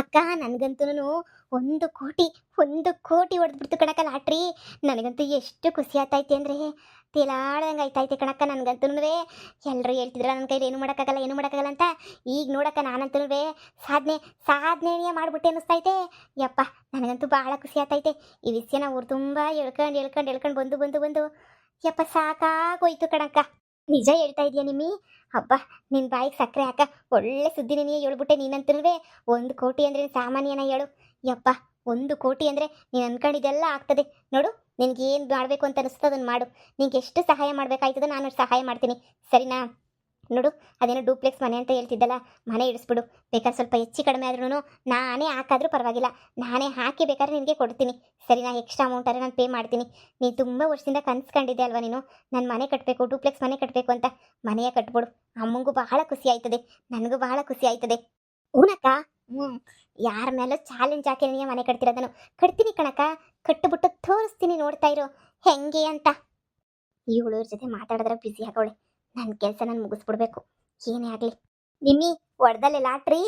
ಅಕ್ಕ ನನಗಂತೂ ಒಂದು ಕೋಟಿ ಒಂದು ಕೋಟಿ ಹೊಡೆದ್ಬಿಡ್ತು ಕಣಕ್ಕ ಲಾಟ್ರಿ. ನನಗಂತೂ ಎಷ್ಟು ಖುಷಿ ಆತೈತೆ ಅಂದರೆ ತೇಲಾಡಂಗೆ ಆಯ್ತೈತೆ ಕಣಕ್ಕ ನನಗಂತೂ ಎಲ್ಲರೂ ಹೇಳ್ತಿದ್ರ ನನ್ನ ಕೈಲಿ ಏನು ಮಾಡೋಕ್ಕಾಗಲ್ಲ ಏನು ಮಾಡೋಕ್ಕಾಗಲ್ಲ ಅಂತ. ಈಗ ನೋಡಕ್ಕ ನಾನಂತೂ ಸಾಧನೆ ಸಾಧನೆಯೇ ಮಾಡಿಬಿಟ್ಟೆ ಅನ್ನಿಸ್ತೈತೆ ಯಪ್ಪ, ನನಗಂತೂ ಭಾಳ ಖುಷಿ ಆತೈತೆ ಈ ವಿಷಯನ ಊರು ತುಂಬ ಹೇಳ್ಕೊಂಡು ಹೇಳ್ಕೊಂಡು ಹೇಳ್ಕೊಂಡು ಬಂದು ಬಂದು ಬಂದು. ಯಪ್ಪ, ಸಾಕಾಗೋಯ್ತು ಕಣಕ್ಕ. ನಿಜ ಹೇಳ್ತಾ ಇದೀಯ ನಿಮ್ಮಿ? ಹಬ್ಬ ನಿನ್ನ ಬಾಯಿಗೆ ಸಕ್ಕರೆ ಹಾಕ, ಒಳ್ಳೆ ಸುದ್ದಿ ನೀನು ಹೇಳ್ಬಿಟ್ಟೆ ನೀನಂತೂ ಒಂದು ಕೋಟಿ ಅಂದರೆ ಸಾಮಾನ್ಯನ ಹೇಳು. ಯಪ್ಪ ಒಂದು ಕೋಟಿ ಅಂದರೆ ನೀನು ಅನ್ಕೊಂಡಿದ್ದೆಲ್ಲ ಆಗ್ತದೆ. ನೋಡು, ನಿನಗೇನು ಮಾಡಬೇಕು ಅಂತ ಅನಿಸ್ತದೆ ಅದನ್ನು ಮಾಡು. ನಿಂಗೆ ಎಷ್ಟು ಸಹಾಯ ಮಾಡಬೇಕಾಯ್ತದೋ ನಾನು ಸಹಾಯ ಮಾಡ್ತೀನಿ. ಸರಿನಾ? ನೋಡು, ಅದೇನೋ ಡೂಪ್ಲೆಕ್ಸ್ ಮನೆ ಅಂತ ಹೇಳ್ತಿದ್ದಲ್ಲ, ಮನೆ ಇಡಿಸ್ಬಿಡು. ಬೇಕಾದ್ರೆ ಸ್ವಲ್ಪ ಹೆಚ್ಚು ಕಡಿಮೆ ಆದ್ರೂ ನಾನೇ ಹಾಕಾದ್ರೂ ಪರವಾಗಿಲ್ಲ. ನಾನೇ ಹಾಕಿ ಬೇಕಾದ್ರೆ ನಿನಗೆ ಕೊಡ್ತೀನಿ. ಸರಿ ನಾನು ಎಕ್ಸ್ಟ್ರಾ ಅಮೌಂಟಾದ್ರೆ ನಾನು ಪೇ ಮಾಡ್ತೀನಿ. ನೀನು ತುಂಬ ವರ್ಷದಿಂದ ಕನ್ಸ್ಕೊಂಡಿದ್ದೆ ಅಲ್ವಾ ನೀನು? ನನ್ನ ಮನೆ ಕಟ್ಟಬೇಕು ಡೂಪ್ಲೆಕ್ಸ್ ಮನೆ ಕಟ್ಟಬೇಕು ಅಂತ. ಮನೆಯ ಕಟ್ಬಿಡು. ಅಮ್ಮಂಗೂ ಬಹಳ ಖುಷಿ ಆಯ್ತದೆ. ನನಗೂ ಬಹಳ ಖುಷಿ ಆಯ್ತದೆ. ಊನಕ್ಕ ಹ್ಞೂ ಯಾರ ಮೇಲೂ ಚಾಲೆಂಜ್ ಹಾಕಿ ನನಗೆ ಮನೆ ಕಟ್ತಿರೋದನ್ನು. ಕಟ್ತೀನಿ ಕಣಕ್ಕ. ಕಟ್ಟಿಬಿಟ್ಟು ತೋರಿಸ್ತೀನಿ ನೋಡ್ತಾ ಇರು. ಹೆಂಗೆ ಅಂತ. ಈ ಇವಳು ಜೊತೆ ಮಾತಾಡಿದ್ರೆ ಬ್ಯುಸಿ ಆಗೋಳೆ. ನನ್ನ ಕೆಲಸ ನಾನು ಮುಗಿಸ್ಬಿಡ್ಬೇಕು. ಏನೇ ಆಗಲಿ. ನಿಮ್ಮಿ ಹೊಡೆದಲ್ಲೇ ಲಾಟ್ರಿ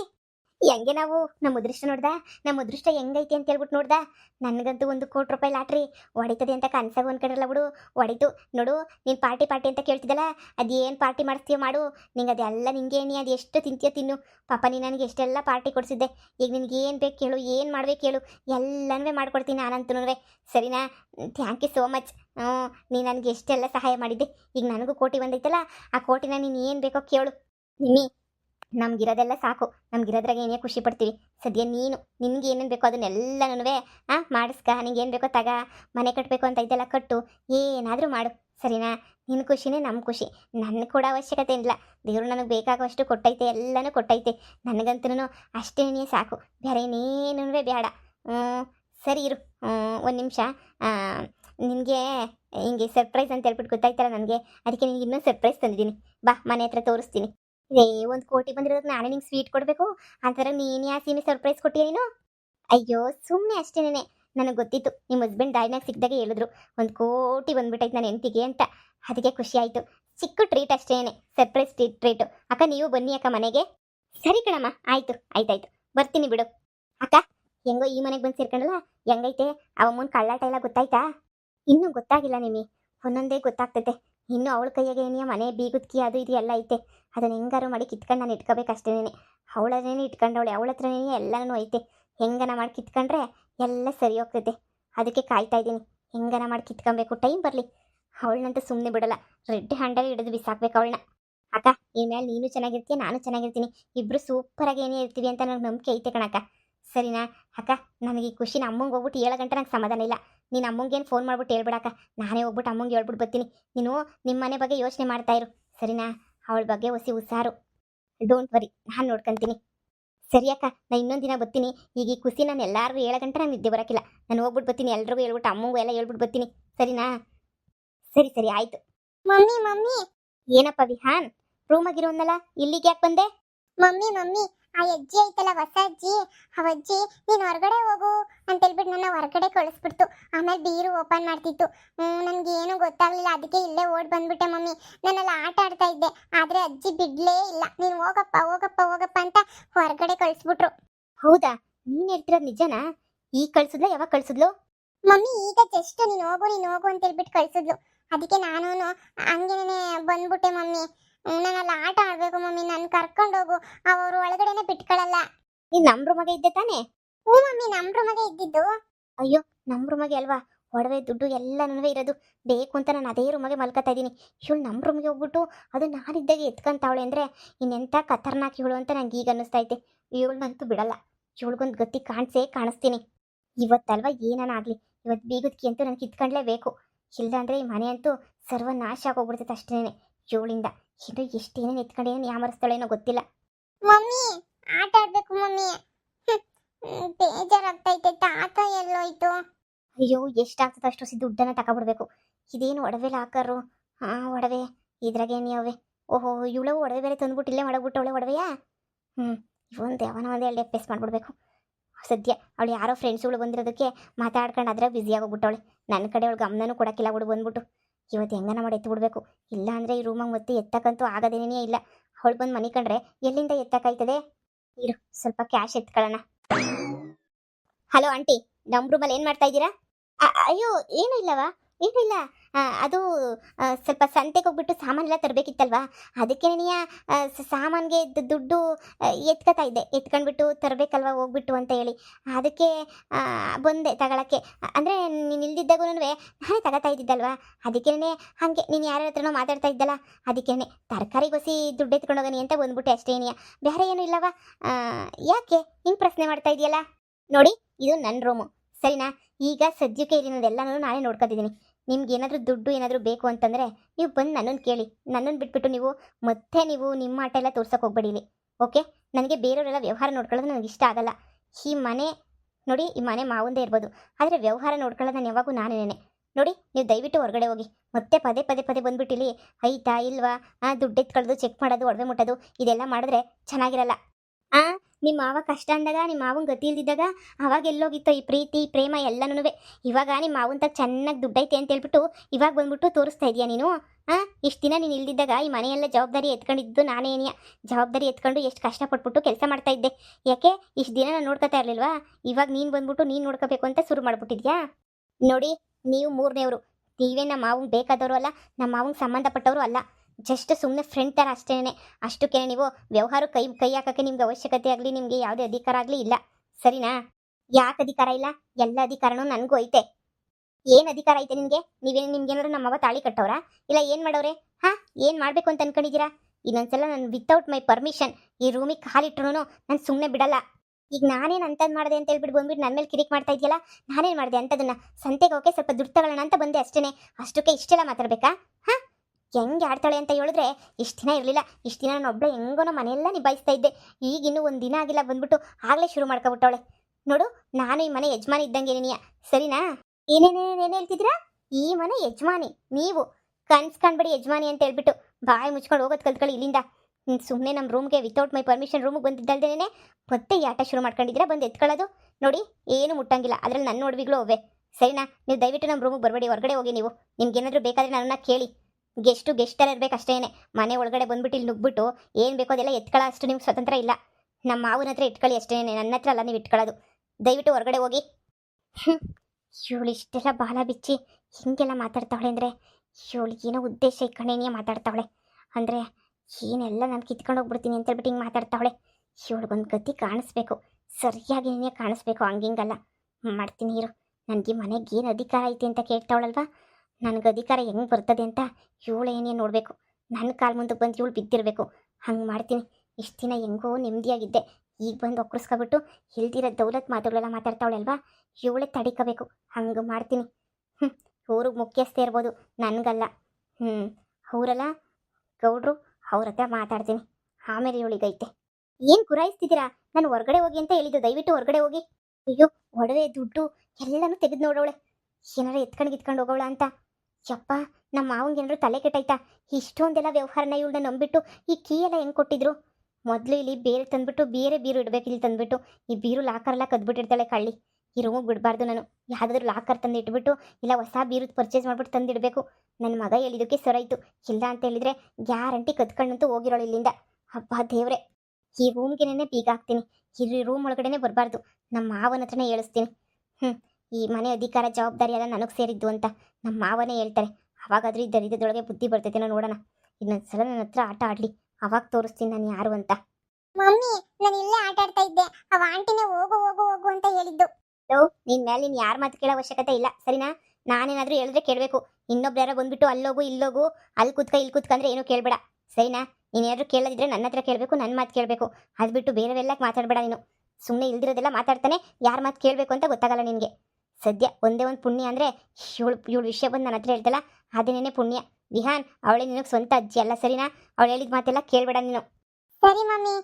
ಹೆಂಗೆ ನಾವು? ನಮ್ಮ ಅದೃಷ್ಟ ನೋಡ್ದ? ನಮ್ಮ ಅದೃಷ್ಟ ಹೆಂಗೈತಿ ಅಂತ ಹೇಳ್ಬಿಟ್ಟು ನೋಡ್ದ? ನನಗಂತೂ ಒಂದು ಕೋಟಿ ರೂಪಾಯಿ ಲಾಟ್ರಿ. ಹೊಡಿತದೆ ಅಂತ ಕನ್ಸಾಗ ಅನ್ಕೊಂಡ್ರಲ್ಲ ಬಿಡು. ಹೊಡಿತು. ನೋಡು, ನೀನು ಪಾರ್ಟಿ ಪಾರ್ಟಿ ಅಂತ ಕೇಳ್ತಿದ್ದಲ್ಲ? ಅದೇನು ಪಾರ್ಟಿ ಮಾಡ್ತೀಯೋ ಮಾಡು. ನಿಂಗೆ ಅದೆಲ್ಲ ನಿಂಗೆ ನೀ ಅದು ಎಷ್ಟು ತಿಂತೀಯೋ ತಿನ್ನು. ಪಾಪ ನೀನು ನನಗೆ ಎಷ್ಟೆಲ್ಲ ಪಾರ್ಟಿ ಕೊಡಿಸಿದ್ದೆ. ಈಗ ನಿನಗೆ ಏನು ಬೇಕು ಕೇಳು, ಏನು ಮಾಡ್ಬೇಕು ಕೇಳು. ಎಲ್ಲನೂ ಮಾಡ್ಕೊಡ್ತೀನಿ ನಾನಂತೂ ಸರಿನಾ? ಥ್ಯಾಂಕ್ ಯು ಸೋ ಮಚ್ ನೀನು ನನಗೆ ಎಷ್ಟೆಲ್ಲ ಸಹಾಯ ಮಾಡಿದ್ದೆ. ಈಗ ನನಗೂ ಕೋಟಿ ಬಂದೈತಲ್ಲ ಆ ಕೋಟಿನ ನೀನು ಏನು ಬೇಕೋ ಕೇಳು. ನಿಮ್ಮಿ ನಮ್ಗಿರೋದೆಲ್ಲ ಸಾಕು. ನಮ್ಗಿರೋದ್ರಾಗ ಏನೇ ಖುಷಿ ಪಡ್ತೀವಿ. ಸದ್ಯ ನೀನು, ನಿನಗೆ ಏನೇನು ಬೇಕೋ ಅದನ್ನೆಲ್ಲನೂ ಹಾಂ ಮಾಡಿಸ್ಕ. ನಿಂಗೆ ಏನು ಬೇಕೋ ತಗ. ಮನೆ ಕಟ್ಟಬೇಕು ಅಂತ ಇದೆಲ್ಲ ಕಟ್ಟು. ಏನಾದರೂ ಮಾಡು. ಸರಿನಾ? ನಿನ್ನ ಖುಷಿನೇ ನಮ್ಮ ಖುಷಿ. ನನ್ನ ಕೂಡ ಅವಶ್ಯಕತೆ ಇಲ್ಲ. ದೇವರು ನನಗೆ ಬೇಕಾಗುವಷ್ಟು ಕೊಟ್ಟೈತೆ, ಎಲ್ಲನೂ ಕೊಟ್ಟೈತೆ. ನನಗಂತೂ ಅಷ್ಟೇನೇ ಸಾಕು. ಬೇರೆ ಇನ್ನೇನೂ ಬೇಡ. ಸರಿ ಇರು. ಒಂದು ನಿಮಿಷ. ನಿನಗೆ ಹಿಂಗೆ ಸರ್ಪ್ರೈಸ್ ಅಂತ ಹೇಳ್ಬಿಟ್ಟು ಗೊತ್ತಾಯ್ತಲ್ಲ ನನಗೆ. ಅದಕ್ಕೆ ನಿನಗೆ ಇನ್ನೂ ಸರ್ಪ್ರೈಸ್ ತಂದಿದ್ದೀನಿ. ಬಾ, ಮನೆ ಹತ್ರ ತೋರಿಸ್ತೀನಿ. ರೇ, ಒಂದು ಕೋಟಿ ಬಂದಿರೋದು ನಾನೇ ನಿಂಗೆ ಸ್ವೀಟ್ ಕೊಡಬೇಕು? ಅಂತರ ನೀನು ಯಾ ಸೀಮೆ ಸರ್ಪ್ರೈಸ್ ಕೊಟ್ಟಿಯ ನೀನು? ಅಯ್ಯೋ ಸುಮ್ಮನೆ ಅಷ್ಟೇನೆ ನನಗೆ ಗೊತ್ತಿತ್ತು ನಿಮ್ಮ ಹಸ್ಬೆಂಡ್ ದಾರಿನಾಗ ಸಿಕ್ಕಿದಾಗ ಹೇಳಿದ್ರು. ಒಂದು ಕೋಟಿ ಬಂದ್ಬಿಟ್ಟೈತೆ ನಾನು ಹೆಂಡತಿಗೆ ಅಂತ. ಅದಕ್ಕೆ ಖುಷಿ ಆಯಿತು. ಚಿಕ್ಕ ಟ್ರೀಟ್ ಅಷ್ಟೇನೆ ಸರ್ಪ್ರೈಸ್ ಟ್ರೀಟ್ ಟ್ರೀಟು ಅಕ್ಕ, ನೀವು ಬನ್ನಿ ಅಕ್ಕ ಮನೆಗೆ. ಸರಿ ಕಣಮ್ಮ, ಆಯಿತು, ಆಯ್ತಾಯ್ತು. ಬರ್ತೀನಿ ಬಿಡು. ಅಕ್ಕ, ಹೆಂಗೋ ಈ ಮನೆಗೆ ಬಂದು ಸೇರ್ಕೊಂಡಲ್ಲ ಹೆಂಗೈತೆ? ಅವ ಮುಂದೆ ಕಳ್ಳಾಟ ಎಲ್ಲ ಗೊತ್ತಾಯ್ತಾ? ಇನ್ನೂ ಗೊತ್ತಾಗಿಲ್ಲ ನಿಮಗೆ ಒಂದೊಂದೇ ಗೊತ್ತಾಗ್ತೈತೆ. ಇನ್ನು ಅವಳ ಕೈಯಾಗೆ ಏನಿಯ? ಮನೆ ಬೀಗುದ್ಕಿ ಅದು ಇದು ಎಲ್ಲ ಐತೆ. ಅದನ್ನು ಹೆಂಗಾರು ಮಾಡಿ ಕಿತ್ಕೊಂಡು ನಾನು ಇಟ್ಕೋಬೇಕಷ್ಟೇನೆ ಅವಳನ್ನೇ ಇಟ್ಕೊಂಡವಳೆ. ಅವಳ ಹತ್ರನೇ ಎಲ್ಲನೂ ಐತೆ. ಹೆಂಗನ ಮಾಡಿ ಕಿತ್ಕೊಂಡ್ರೆ ಎಲ್ಲ ಸರಿ ಹೋಗ್ತೈತೆ. ಅದಕ್ಕೆ ಕಾಯ್ತಾ ಇದ್ದೀನಿ. ಹೆಂಗನ ಮಾಡಿ ಕಿತ್ಕೊಬೇಕು? ಟೈಮ್ ಬರಲಿ. ಅವಳನ್ನಂತೂ ಸುಮ್ಮನೆ ಬಿಡಲ್ಲ. ರೆಡ್ ಹ್ಯಾಂಡಲ್ಲಿ ಹಿಡಿದು ಬಿಸಾಕ್ಬೇಕು ಅವಳನ್ನ ಅಕ್ಕ, ಈ ಮೇಲೆ ನೀನು ಚೆನ್ನಾಗಿರ್ತೀಯ, ನಾನು ಚೆನ್ನಾಗಿರ್ತೀನಿ. ಇಬ್ಬರು ಸೂಪರಾಗಿ ಏನೇ ಇರ್ತೀವಿ ಅಂತ ನನಗೆ ನಂಬಿಕೆ ಐತೆ ಕಣಕ್ಕ. ಸರಿನಾ? ಅಕ್ಕ, ನನಗೆ ಈ ಖುಷಿನ ಅಮ್ಮಂಗೆ ಹೋಗ್ಬಿಟ್ಟು ಏಳು ಗಂಟೆ ನಂಗೆ ಸಮಾಧಾನ ಇಲ್ಲ. ನೀನು ಅಮ್ಮಂಗೇನು ಫೋನ್ ಮಾಡ್ಬಿಟ್ಟು ಹೇಳ್ಬಿಡಕ್ಕ. ನಾನೇ ಹೋಗ್ಬಿಟ್ಟು ಅಮ್ಮಂಗೆ ಹೇಳ್ಬಿಟ್ಟು ಬರ್ತೀನಿ. ನೀನು ನಿಮ್ಮ ಮನೆ ಬಗ್ಗೆ ಯೋಚನೆ ಮಾಡ್ತಾ ಇರು. ಸರಿನಾ? ಅವಳ ಬಗ್ಗೆ ಹೊಸಿ ಹುಷಾರು. ಡೋಂಟ್ ವರಿ ನಾನು ನೋಡ್ಕೊಂತೀನಿ. ಸರಿ ಅಕ್ಕ ನಾನು ಇನ್ನೊಂದು ದಿನ ಬರ್ತೀನಿ. ಈಗ ಈ ಖುಷಿ ನಾನು ಎಲ್ಲರಿಗೂ ಗಂಟೆ ನಾನು ನಿದ್ದೆ ಬರೋಕ್ಕಿಲ್ಲ ನಾನು ಹೋಗ್ಬಿಟ್ಟು ಬರ್ತೀನಿ, ಎಲ್ರಿಗೂ ಹೇಳ್ಬಿಟ್ಟು ಅಮ್ಮಂಗೂ ಎಲ್ಲ ಹೇಳ್ಬಿಟ್ಟು ಬರ್ತೀನಿ. ಸರಿನಾ? ಸರಿ ಸರಿ, ಆಯಿತು. Mummy mummy. ಏನಪ್ಪ ವಿಹಾನ್? ರೂಮಾಗಿರೋನಲ್ಲ ಇಲ್ಲಿಗೆ ಯಾಕೆ ಬಂದೆ? Mummy mummy. ಆ ಅಜ್ಜಿ ಐತಲ್ಲ ಹೊಸ ಅಜ್ಜಿ? ಆ ಅಜ್ಜಿ ನೀನು ಹೊರಗಡೆ ಹೋಗು ಅಂತ ಹೇಳ್ಬಿಟ್ಟು ನನ್ನ ಹೊರಗಡೆ ಕಳಿಸ್ಬಿಡ್ತು. ಆಮೇಲೆ ಬೀರು ಓಪನ್ ಮಾಡ್ತಿತ್ತು. ನನಗೆ ಏನು ಗೊತ್ತಾಗ್ಲಿಲ್ಲ. ಅದಕ್ಕೆ ಇಲ್ಲೇ ಓಡ್ ಬಂದ್ಬಿಟ್ಟೆ ಮಮ್ಮಿ. ನಾನಲ್ಲಿ ಆಟ ಆಡ್ತಾ ಇದ್ದೆ. ಆದ್ರೆ ಅಜ್ಜಿ ಬಿಡ್ಲೇ ಇಲ್ಲ. ನೀನು ಹೋಗಪ್ಪ ಹೋಗಪ್ಪ ಹೋಗಪ್ಪ ಅಂತ ಹೊರಗಡೆ ಕಳಿಸ್ಬಿಟ್ರು. ಹೌದಾ? ನೀನು ಹೇಳ್ತಿರೋದು ನಿಜನಾ? ಈಗ ಕಳ್ಸಿದ್ಲ? ಯಾವಾಗ ಕಳ್ಸಿದ್ಲು? ಮಮ್ಮಿ ಈಗ ಜಸ್ಟ್ ನೀನು ಹೋಗು ನೀನು ಹೋಗು ಅಂತ ಹೇಳ್ಬಿಟ್ಟು ಕಳ್ಸಿದ್ಲು. ಅದಕ್ಕೆ ನಾನು ಹಂಗೇನೆ ಬಂದ್ಬಿಟ್ಟೆ ಮಮ್ಮಿ. ನಾನಲ್ಲಿ ಆಟ ಆಡ್ಬೇಕು ಮಮ್ಮಿ, ನಾನು ಕರ್ಕೊಂಡೋಗು ಅವರು ಒಳಗಡೆನೆ ಬಿಟ್ಕೊಳ್ಳಲ್ಲ ನೀನು ನಮ್ಮ ಮಗ ಇದ್ದೆ ತಾನೇ? ಹ್ಞೂ ಮಮ್ಮಿ ನಮ್ಮ ರೂಮಗೆ ಇದ್ದಿದ್ದು. ಅಯ್ಯೋ ನಮ್ಮ ರೂಮಗೆ ಅಲ್ವಾ? ಒಡವೆ, ದುಡ್ಡು ಎಲ್ಲ ನನಗೆ ಇರೋದು. ಬೇಕು ಅಂತ ನಾನು ಅದೇ ರೂಮಗೆ ಮಲ್ಕೋತಾ ಇದ್ದೀನಿ. ಇವಳು ನಮ್ಮ ರೂಮ್ಗೆ ಹೋಗ್ಬಿಟ್ಟು ಅದು ನಾನಿದ್ದಾಗ ಎತ್ಕೊಂತಾವಳೆ ಅಂದರೆ ಇನ್ನೆಂಥ ಖತರ್ನಾಕ್ ಇವಳು ಅಂತ ನಂಗೆ ಈಗ ಅನ್ನಿಸ್ತೈತೆ ಇವಳನ್ನಂತೂ ಬಿಡಲ್ಲ. ಇವಳಿಗೊಂದು ಗತಿ ಕಾಣಿಸೇ ಕಾಣಿಸ್ತೀನಿ. ಇವತ್ತಲ್ವಾ ಏನಾನಾಗಲಿ ಇವತ್ತು ಬೀಗುದ್ಕಿ ಅಂತೂ ನನಗೆ ಕಿತ್ಕೊಂಡ್ಲೇಬೇಕು ಇಲ್ಲಾಂದರೆ ಈ ಮನೆ ಅಂತೂ ಸರ್ವನಾಶ ಆಗೋಗ್ಬಿಡ್ತೈತೆ ಅಷ್ಟೇನೆ. ಇವಳಿಂದ. ಇನ್ನು ಎಷ್ಟೇನೇನು ಎತ್ಕೊಂಡೇನು ಯಾಮರಿಸ್ತಾಳೇನೋ ಗೊತ್ತಿಲ್ಲ. ಮಮ್ಮಿ ಆಟ ಆಡ್ಬೇಕು ಮಮ್ಮಿ. ಬೇಜಾರಾಗ್ತೈತೆ ತಾತ ಎಲ್ಲೋಯ್ತು. ಅಯ್ಯೋ ಎಷ್ಟಾಗ್ತದೆ ಅಷ್ಟು ಸಿ ದುಡ್ಡನ್ನ ತಗೊಬಿಡ್ಬೇಕು ಇದೇನು ಒಡವೆ ಲಾಕರು? ಹಾ ಒಡವೆ. ಇದ್ರಾಗೇನು ಅವೇ ಓಹೋ ಇವಳು ಒಡವೆ ಬೇರೆ ತಂದ್ಬಿಟ್ಟು ಇಲ್ಲೇ ಮಾಡಬಿಟ್ಟವಳೆ ಒಡವೆಯಾ? ಹ್ಞೂ ಇವೊಂದು ಯಾವನ ಒಂದು ಎರಡು ಪೇಸ್ ಮಾಡಿಬಿಡ್ಬೇಕು. ಸದ್ಯ ಅವಳು ಯಾರೋ ಫ್ರೆಂಡ್ಸ್ಗಳು ಬಂದಿರೋದಕ್ಕೆ ಮಾತಾಡ್ಕೊಂಡು ಅದ್ರ ಬ್ಯುಸಿ ಆಗೋಗ್ಬಿಟ್ಟವಳೆ. ನನ್ನ ಕಡೆ ಅವಳು ಗಮನನೂ ಕೊಡೋಕ್ಕಿಲ್ಲ ಹುಡುಗ ಬಂದ್ಬಿಟ್ಟು. ಇವತ್ತು ಹೆಂಗನ ಮಾಡಿ ಎತ್ತು ಬಿಡಬೇಕು ಇಲ್ಲ ಅಂದರೆ ಈ ರೂಮಾಗ ಮತ್ತೆ ಎತ್ತಕ್ಕಂತೂ ಆಗೋದೇನೇ ಇಲ್ಲ. ಅವಳು ಬಂದು ಮನೆ ಕಂಡ್ರೆ ಎಲ್ಲಿಂದ ಎತ್ತಕ್ಕಾಯ್ತದೆ? ಇರು ಸ್ವಲ್ಪ ಕ್ಯಾಶ್ ಎತ್ಕೊಳ್ಳೋಣ ಹಲೋ ಆಂಟಿ ನಮ್ಮ ರೂಮಲ್ಲಿ ಏನು ಮಾಡ್ತಾ ಇದ್ದೀರಾ? ಅಯ್ಯೋ ಏನೂ ಇಲ್ಲವಾ? ಏನೂ ಇಲ್ಲ. ಆ, ಅದು ಸ್ವಲ್ಪ ಸಂತೆಗೆ ಹೋಗ್ಬಿಟ್ಟು ಸಾಮಾನೆಲ್ಲ ತರಬೇಕಿತ್ತಲ್ವಾ? ಅದಕ್ಕೆ ನನಿಯ ಸಾಮಾನಿಗೆ ದುಡ್ಡು ಎತ್ಕೋತಾ ಇದ್ದೆ. ಎತ್ಕೊಂಡ್ಬಿಟ್ಟು ತರಬೇಕಲ್ವಾ ಹೋಗ್ಬಿಟ್ಟು ಅಂತ ಹೇಳಿ. ಅದಕ್ಕೆ ಬಂದೆ ತಗೊಳಕ್ಕೆ. ಅಂದರೆ ನೀನು ಇಲ್ದಿದ್ದಾಗೂ ನಾನೇ ತಗೋತಾ ಇದ್ದಿದ್ದಲ್ವಾ? ಅದಕ್ಕೇನೆ ಹಾಗೆ, ನೀನು ಯಾರ ಹತ್ರನೋ ಮಾತಾಡ್ತಾ ಇದ್ದಲ್ಲ? ಅದಕ್ಕೇನೆ ತರಕಾರಿಗೋಸಿ ದುಡ್ಡು ಎತ್ಕೊಂಡು ಹೋಗನಿ ಅಂತ ಬಂದ್ಬಿಟ್ಟೆ ಅಷ್ಟೇ ನೀಯ ಬೇರೆ ಏನೂ ಇಲ್ಲವ? ಯಾಕೆ? ಹಿಂಗೆ ಪ್ರಶ್ನೆ ಮಾಡ್ತಾ ಇದೆಯಲ್ಲ ನೋಡಿ, ಇದು ನನ್ನ ರೂಮು ಸರಿನಾ? ಈಗ ಸದ್ಯಕ್ಕೆ ಇಲ್ಲಿನದೆಲ್ಲನೂ ನಾನೇ ನೋಡ್ಕೊತಿದ್ದೀನಿ. ನಿಮ್ಗೆ ಏನಾದರೂ ದುಡ್ಡು ಏನಾದರೂ ಬೇಕು ಅಂತಂದರೆ ನೀವು ಬಂದು ನನ್ನನ್ನು ಕೇಳಿ. ನನ್ನನ್ನು ಬಿಟ್ಬಿಟ್ಟು ನೀವು ಮತ್ತೆ ನೀವು ನಿಮ್ಮ ಆಟ ಎಲ್ಲ ತೋರ್ಸೋಕೆ ಹೋಗ್ಬೇಡಿ ಇಲ್ಲಿ ಓಕೆ? ನನಗೆ ಬೇರೆಯವರೆಲ್ಲ ವ್ಯವಹಾರ ನೋಡ್ಕೊಳ್ಳೋದು ನನಗೆ ಇಷ್ಟ ಆಗಲ್ಲ. ಈ ಮನೆ, ನೋಡಿ ಈ ಮನೆ ಮಾವಂದೇ ಇರ್ಬೋದು. ಆದರೆ ವ್ಯವಹಾರ ನೋಡ್ಕೊಳ್ಳೋದು ನಾನು ಯಾವಾಗೂ ನಾನೇನೆ ನೋಡಿ, ನೀವು ದಯವಿಟ್ಟು ಹೊರಗಡೆ ಹೋಗಿ. ಮತ್ತೆ ಪದೇ ಪದೇ ಪದೇ ಬಂದ್ಬಿಟ್ಟಿಲಿ ಐತಾ, ಇಲ್ವಾ? ದುಡ್ಡು ಎತ್ಕೊಳ್ಳೋದು ಚೆಕ್ ಮಾಡೋದು, ಒಡವೆ ಮುಟ್ಟೋದು, ಇದೆಲ್ಲ ಮಾಡಿದ್ರೆ ಚೆನ್ನಾಗಿರಲ್ಲ. ನಿಮ್ಮ ಮಾವ ಕಷ್ಟ ಅಂದಾಗ, ನಿಮ್ಮ ಮಾವನ ಗತಿ ಇಲ್ದಿದ್ದಾಗ ಅವಾಗ ಎಲ್ಲೋಗಿತ್ತು ಈ ಪ್ರೀತಿ ಪ್ರೇಮ ಎಲ್ಲನೂ ಇವಾಗ ನಿಮ್ಮ ಮಾವನ ಚೆನ್ನಾಗಿ ದುಡ್ಡೈತೆ ಅಂತ ಹೇಳ್ಬಿಟ್ಟು ಇವಾಗ ಬಂದ್ಬಿಟ್ಟು ತೋರಿಸ್ತಾ ಇದೀಯ ನೀನು? ಆ? ಇಷ್ಟು ದಿನ ನೀನು ಇಲ್ದಿದ್ದಾಗ ಈ ಮನೆಯೆಲ್ಲ ಜವಾಬ್ದಾರಿ ಎತ್ಕೊಂಡಿದ್ದು ನಾನೇನಿಯ ಜವಾಬ್ದಾರಿ ಎತ್ಕೊಂಡು ಎಷ್ಟು ಕಷ್ಟಪಟ್ಬಿಟ್ಟು ಕೆಲಸ ಮಾಡ್ತಾ ಇದ್ದೆ. ಯಾಕೆ? ಇಷ್ಟು ದಿನ ನಾನು ನೋಡ್ಕೊತಾ ಇರಲಿಲ್ವಾ? ಇವಾಗ ನೀನು ಬಂದ್ಬಿಟ್ಟು ನೀನು ನೋಡ್ಕೋಬೇಕು ಅಂತ ಶುರು ಮಾಡ್ಬಿಟ್ಟಿದ್ಯಾ? ನೋಡಿ, ನೀವು ಮೂರನೇವರು ನೀವೇ ನಮ್ಮ ಮಾವಂಗೆ ಬೇಕಾದವರು ಅಲ್ಲ, ನಮ್ಮ ಮಾವಂಗೆ ಸಂಬಂಧಪಟ್ಟವರು ಅಲ್ಲ. ಜಸ್ಟ್ ಸುಮ್ಮನೆ ಫ್ರೆಂಡ್ ಥರ ಅಷ್ಟೇನೆ. ಅಷ್ಟಕ್ಕೆ ನೀವು ವ್ಯವಹಾರ ಕೈ ಕೈ ಹಾಕೋಕ್ಕೆ ನಿಮ್ಗೆ ಅವಶ್ಯಕತೆ ಆಗಲಿ, ನಿಮಗೆ ಯಾವುದೇ ಅಧಿಕಾರ ಆಗಲಿ ಇಲ್ಲ. ಸರಿನಾ? ಯಾಕೆ ಅಧಿಕಾರ ಇಲ್ಲ? ಎಲ್ಲ ಅಧಿಕಾರನೂ ನನಗೂ ಐತೆ. ಏನು ಅಧಿಕಾರ ಐತೆ ನಿಮಗೆ ನೀವೇನು ನಿಮ್ಗೇನಾದ್ರು ನಮ್ಮವ ತಾಳಿ ಕಟ್ಟೋರ ಇಲ್ಲ ಏನು ಮಾಡೋರೆ? ಹಾಂ, ಏನು ಮಾಡಬೇಕು ಅಂತ ಅನ್ಕೊಂಡಿದ್ದೀರಾ? ಇನ್ನೊಂದ್ಸಲ ನಾನು ವಿತೌಟ್ ಮೈ ಪರ್ಮಿಷನ್ ಈ ರೂಮಿಗೆ ಕಾಲಿಟ್ರು ನಾನು ಸುಮ್ಮನೆ ಬಿಡಲ್ಲ. ಈಗ ನಾನೇನು ಅಂತದ್ದು ಮಾಡಿದೆ ಅಂತ ಹೇಳ್ಬಿಟ್ಟು ಬಂದ್ಬಿಟ್ಟು ನನ್ನ ಮೇಲೆ ಕಿರಿಕ್ ಮಾಡ್ತಾ ಇದೆಯಲ್ಲ, ನಾನೇನು ಮಾಡಿದೆ ಅಂತದನ್ನ? ಸಂತೆಗೆ ಹೋಗಿ ಸ್ವಲ್ಪ ದುಡ್ಡು ತಗೊಳ್ಳೋಣ ಅಂತ ಬಂದೆ ಅಷ್ಟೇ ಅಷ್ಟಕ್ಕೆ ಇಷ್ಟೆಲ್ಲ ಮಾತಾಡ್ಬೇಕಾ? ಹಾಂ? ಹೆಂಗೆ ಆಡ್ತಾಳೆ ಅಂತ ಹೇಳಿದ್ರೆ, ಇಷ್ಟು ದಿನ ಇರಲಿಲ್ಲ, ಇಷ್ಟು ದಿನ ನಾನು ಒಬ್ಬಳೆ ಹೆಂಗೋ ಮನೆಯೆಲ್ಲ ನಿಭಾಯಿಸ್ತಾ ಇದ್ದೆ. ಈಗ ಇನ್ನೂ ಒಂದು ದಿನ ಆಗಿಲ್ಲ, ಬಂದ್ಬಿಟ್ಟು ಆಗಲೇ ಶುರು ಮಾಡ್ಕೊಬಿಟ್ಟವಳೆ. ನೋಡು, ನಾನು ಈ ಮನೆ ಯಜಮಾನಿ ಇದ್ದಂಗೆ ನೀನಿಯ ಸರಿನಾ? ಏನೇನೇನೇನು ಹೇಳ್ತಿದ್ರಾ ಈ ಮನೆ ಯಜಮಾನಿ, ನೀವು. ಕನ್ಸ್ಕೊಂಡ್ಬಿಡಿ ಯಜಮಾನಿ ಅಂತ ಹೇಳ್ಬಿಟ್ಟು ಬಾಯಿ ಮುಚ್ಕೊಂಡು ಹೋಗೋದು ಕಲ್ತ್ಕೊಳ್ಳಿ ಇಲ್ಲಿಂದ. ಸುಮ್ಮನೆ ನಮ್ಮ ರೂಮ್ಗೆ ವಿತೌಟ್ ಮೈ ಪರ್ಮಿಷನ್ ರೂಮಿಗೆ ಬಂದಿದ್ದಲ್ದೇನೆ ಮತ್ತೆ ಈ ಆಟ ಶುರು ಮಾಡ್ಕೊಂಡಿದ್ದೀರಾ, ಬಂದು ಎತ್ಕೊಳ್ಳೋದು. ನೋಡಿ, ಏನು ಮುಟ್ಟಂಗಿಲ್ಲ, ಅದ್ರಲ್ಲಿ ನನ್ನ ನೋಡ್ವಿಗಳು ಅವೆ. ಸರಿನಾ? ನೀವು ದಯವಿಟ್ಟು ನಮ್ಮ ರೂಮಿಗೆ ಬರಬೇಡಿ, ಹೊರಗಡೆ ಹೋಗಿ ನೀವು. ನಿಮ್ಗೇನಾದರೂ ಬೇಕಾದರೆ ನನ್ನನ್ನು ಕೇಳಿ. ಗೆಸ್ಟು ಗೆಸ್ಟ್ ಇರಬೇಕು ಅಷ್ಟೇನೆ. ಮನೆ ಒಳಗಡೆ ಬಂದ್ಬಿಟ್ಟು ಇಲ್ಲಿ ನುಗ್ಬಿಟ್ಟು ಏನು ಬೇಕೋ ಅದೆಲ್ಲ ಎತ್ಕೊಳ್ಳೋ ಅಷ್ಟು ನಿಮ್ಗೆ ಸ್ವತಂತ್ರ ಇಲ್ಲ. ನಮ್ಮ ಮಾವನ ಹತ್ರ ಇಟ್ಕೊಳ್ಳಿ ಅಷ್ಟೇನೆ, ನನ್ನ ಹತ್ರ ಅಲ್ಲ, ನೀವು ಇಟ್ಕೊಳ್ಳೋದು. ದಯವಿಟ್ಟು ಹೊರಗಡೆ ಹೋಗಿ. ಇವಳು ಇಷ್ಟೆಲ್ಲ ಬಾಲ ಬಿಚ್ಚಿ ಹಿಂಗೆಲ್ಲ ಮಾತಾಡ್ತಾವಳೆ ಅಂದರೆ ಇವಳಿಗೆ ಏನೋ ಉದ್ದೇಶ ಇಕ್ಕಣೇನೇ ಮಾತಾಡ್ತಾವಳೆ. ಅಂದರೆ ಏನೆಲ್ಲ ನಾನು ಕಿತ್ಕೊಂಡು ಹೋಗ್ಬಿಡ್ತೀನಿ ಅಂತ ಹೇಳ್ಬಿಟ್ಟು ಹಿಂಗೆ ಮಾತಾಡ್ತಾವಳೆ. ಇವಳಿಗೊಂದು ಗತಿ ಕಾಣಿಸ್ಬೇಕು. ಸರಿಯಾಗಿ ನೀನೇ ಕಾಣಿಸ್ಬೇಕು, ಹಂಗಿಂಗಲ್ಲ. ಮಾಡ್ತೀನಿ ಇರು. ನನಗೆ ಮನೆಗೆ ಏನು ಅಧಿಕಾರ ಐತಿ ಅಂತ ಕೇಳ್ತಾವಳಲ್ವಾ? ನನಗೆ ಅಧಿಕಾರ ಹೆಂಗೆ ಬರ್ತದೆ ಅಂತ ಇವಳು ಏನೇ ನೋಡಬೇಕು. ನನ್ನ ಕಾಲು ಮುಂದಕ್ಕೆ ಬಂದು ಇವಳು ಬಿದ್ದಿರಬೇಕು. ಹಂಗೆ ಮಾಡ್ತೀನಿ. ಇಷ್ಟು ದಿನ ಹೆಂಗೋ ನೆಮ್ಮದಿಯಾಗಿದ್ದೆ ಈಗ ಬಂದು ಒಕ್ಕರಿಸ್ಕೊಬಿಟ್ಟು ಇಲ್ದಿರೋ ದೌಲತ್ ಮಾತುಗಳೆಲ್ಲ ಮಾತಾಡ್ತಾವಳಲ್ವಾ? ಇವಳೇ ತಡಿಕೋಬೇಕು. ಹಂಗೆ ಮಾಡ್ತೀನಿ. ಹ್ಞೂ ಊರಿಗೆ ಮುಖ್ಯಸ್ಥೆ ಇರ್ಬೋದು. ನನಗಲ್ಲ. ಹ್ಞೂ ಅವರಲ್ಲ? ಗೌಡ್ರು ಅವ್ರ ಹತ್ರ ಮಾತಾಡ್ತೀನಿ. ಆಮೇಲೆ ಇವಳಿಗೈತೆ ಏನು ಗುರಾಯಿಸ್ತಿದ್ದೀರಾ? ನಾನು ಹೊರಗಡೆ ಹೋಗಿ ಅಂತ ಹೇಳಿದ್ದು. ದಯವಿಟ್ಟು ಹೊರಗಡೆ ಹೋಗಿ. ಅಯ್ಯೋ, ಒಡವೆ, ದುಡ್ಡು ಎಲ್ಲನೂ ತೆಗೆದು ನೋಡೋಳೆ ಏನಾರ ಎತ್ಕೊಂಡು ಗಿತ್ಕೊಂಡು ಹೋಗೋಳ ಅಂತ. ಯಪ್ಪ, ನಮ್ಮ ಮಾವಂಗೇನರು ತಲೆ ಕೆಟ್ಟೈತಾ. ಇಷ್ಟೊಂದೆಲ್ಲ ವ್ಯವಹಾರನ ಇವಳನ್ನ ನಂಬಿಟ್ಟು ಈ ಕೀ ಎಲ್ಲ ಹೆಂಗೆ ಕೊಟ್ಟಿದ್ರು? ಮೊದಲು ಇಲ್ಲಿ ಬೇರೆ ತಂದ್ಬಿಟ್ಟು ಬೇರೆ ಬೀರು ಇಡ್ಬೇಕು ಇಲ್ಲಿ ತಂದ್ಬಿಟ್ಟು. ಈ ಬೀರು ಲಾಕರ್ ಎಲ್ಲ ಕದ್ಬಿಟ್ಟಿರ್ತಾಳೆ ಕಳ್ಳಿ. ಈ ರೂಮಿಗೆ ಬಿಡಬಾರ್ದು ನಾನು. ಯಾವುದಾದ್ರೂ ಲಾಕರ್ ತಂದು ಇಟ್ಬಿಟ್ಟು ಇಲ್ಲ ಹೊಸ ಬೀರು ಪರ್ಚೇಸ್ ಮಾಡ್ಬಿಟ್ಟು ತಂದಿಡಬೇಕು ನನ್ನ ಮಗ ಹೇಳಿದ್ದಕ್ಕೆ ಸರಾಯ್ತು ಇಲ್ಲ ಅಂತ ಹೇಳಿದ್ರೆ ಗ್ಯಾರಂಟಿ ಕದ್ಕೊಂಡಂತೂ ಹೋಗಿರೋಳು ಇಲ್ಲಿಂದ. ಹಬ್ಬ ದೇವ್ರೆ. ಈ ರೂಮ್ಗೆನೇ ಬೀಗ ಹಾಕ್ತೀನಿ. ಇಲ್ಲಿ ರೂಮ್ ಒಳಗಡೆನೆ ಬರಬಾರ್ದು. ನಮ್ಮ ಮಾವನ ಹತ್ರನೇ ಹೇಳಿಸ್ತೀನಿ ಹ್ಞೂ ಈ ಮನೆ ಅಧಿಕಾರ ಜವಾಬ್ದಾರಿ ಎಲ್ಲ ನನಗೆ ಸೇರಿದ್ದು ಅಂತ ನಮ್ಮ ಮಾವನೇ ಹೇಳ್ತಾರೆ. ಅವಾಗಾದ್ರೂ ಈ ದರಿದ್ರದೊಳಗೆ ಬುದ್ಧಿ ಬರ್ತೈತೆ ನೋಡೋಣ. ಇನ್ನೊಂದ್ಸಲ ನನ್ನ ಹತ್ರ ಆಟ ಆಡ್ಲಿ. ಅವಾಗ ತೋರಿಸ್ತೀನಿ ನಾನು ಯಾರು ಅಂತ. ಮಮ್ಮಿ ನಾನು ಇಲ್ಲೇ ಆಟ ಆಡ್ತಾ ಇದ್ದೆ. ಅವ ಆಂಟಿನೇ ಹೋಗು ಹೋಗು ಹೋಗು ಅಂತ ಹೇಳಿದ್ದು. ಲೋ ನಿನ್ ಮೇಲೆ ನೀನು ಯಾರ ಮಾತು ಕೇಳೋ ಅವಶ್ಯಕತೆ ಇಲ್ಲ. ಸರಿನಾ? ನಾನೇನಾದ್ರೂ ಹೇಳಿದ್ರೆ ಕೇಳಬೇಕು. ಇನ್ನೊಬ್ರು ಯಾರೋ ಬಂದ್ಬಿಟ್ಟು ಅಲ್ಲೋಗು ಇಲ್ಲೋಗು ಅಲ್ಲಿ ಕುತ್ಕ ಇಲ್ಲಿ ಕುತ್ಕಂದ್ರೆ ಏನೂ ಕೇಳಬೇಡ. ಸರಿನಾ? ನೀನು ಯಾರು ಕೇಳದಿದ್ರೆ ನನ್ನ ಹತ್ರ ಕೇಳಬೇಕು ನನ್ನ ಮಾತು ಕೇಳಬೇಕು. ಅದು ಬಿಟ್ಟು ಬೇರೆವೆಲ್ಲ ಮಾತಾಡಬೇಡ ನೀನು. ಸುಮ್ಮನೆ ಇಲ್ದಿರೋದೆಲ್ಲ ಮಾತಾಡ್ತಾನೆ ಯಾರ ಮಾತು ಕೇಳಬೇಕು ಅಂತ ಗೊತ್ತಾಗಲ್ಲ ನಿನಗೆ. ಸದ್ಯ ಒಂದೇ ಒಂದು ಪುಣ್ಯ ಅಂದರೆ ಇವಳು ಇವಳು ವಿಷಯ ಬಂದು ನನ್ನ ಹತ್ರ ಹೇಳ್ತಲ್ಲ ಅದೇನೇ ಪುಣ್ಯ. ವಿಹಾನ್, ಅವಳೇ ನಿನಗೆ ಸ್ವಂತ ಅಜ್ಜಿ ಅಲ್ಲ ಸರಿನಾ? ಅವಳು ಹೇಳಿದ ಮಾತೆಲ್ಲ ಕೇಳಬೇಡ ನೀನು. ಸರಿ ಮಮ್ಮಿ.